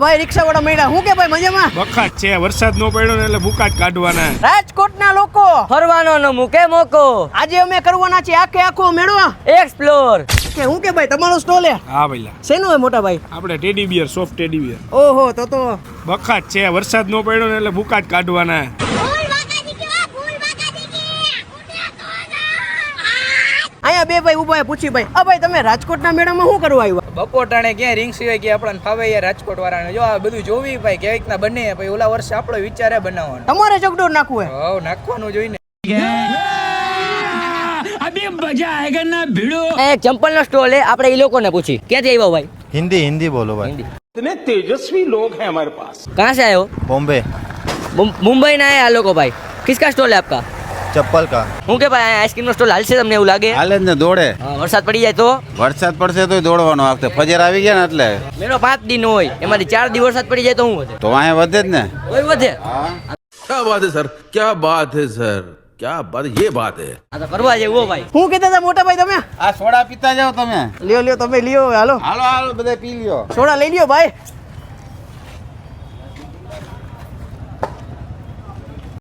ભાઈ રિક્ષા વાળા મળ્યા. હું કે ભાઈ મજામાં? વખત છે. વરસાદ નો પડ્યો ને એટલે ભૂકા જ કાઢવાના. રાજકોટના લોકો. ફરવાનો ન મૂકે મોકો. આજે અમે કરવાના છે આખે આખો મેળો. એક્સપ્લોર કે હું કે ભાઈ તમારો સ્ટોલ હે હા ભાઈ શેનો હે મોટા ભાઈ? આપણે teddy bear soft teddy bear ઓહો તો તો. વખત છે. વરસાદ નો પડ્યો ને એટલે ભૂકા જ કાઢવાના. અહીંયા બે ભાઈ ઊભા પૂછી ભાઈ આ ભાઈ તમે રાજકોટના મેળામાં શું કરવા આવ્યા? બપોટાણે ક્યાંય રીંગ સિવાય કે આપણને ફાવે યાર રાજકોટ વાળાને જો આ બધું જોવી ભાઈ કેવી રીતના બને ભાઈ ઓલા વર્ષે આપણો વિચાર હે બનાવવાનો તમારે ચકડોળ નાખવું હે હવ નાખવાનું જોઈને એક ચંપલ નો સ્ટોલ હે આપણે એ લોકોને પૂછી ક્યાંથી આવ્યો ભાઈ हिंदी हिंदी बोलो भाई हिंदी इतने तेजस्वी लोग हैं हमारे पास कहाँ से आए हो बॉम्बे मुं- मुंबई ना है આ લોકો ભાઈ કિસકા સ્ટોલ હે આપકા ચપ્પલ કા? હું કે ભાઈ આઈસ્ક્રીમ નો સ્ટોલ હાલશે તમને એવું લાગે? હાલે ને દોડે. વરસાદ પડી જાય તો? વરસાદ પડશે તો દોડવાનો વખતે. ફજર આવી ગયા ને એટલે. મેરો પાંચ દિન હોય. એમાંથી ચાર દિવસ વરસાદ પડી જાય તો હું વધે? તો અહીંયા વધે જ ને. કોઈ વધે. ક્યા બાત સર? ક્યા બાત હે સર? ક્યા બાત યે બાત હે. આ તો કરવા જેવો ભાઈ. હું કહેતા હતા મોટા ભાઈ તમે? આ સોડા પીતા જાવ તમે. લ્યો લ્યો તમે લ્યો હાલો. હાલો હાલો બધા પી લ્યો. સોડા લઈ લ્યો ભાઈ.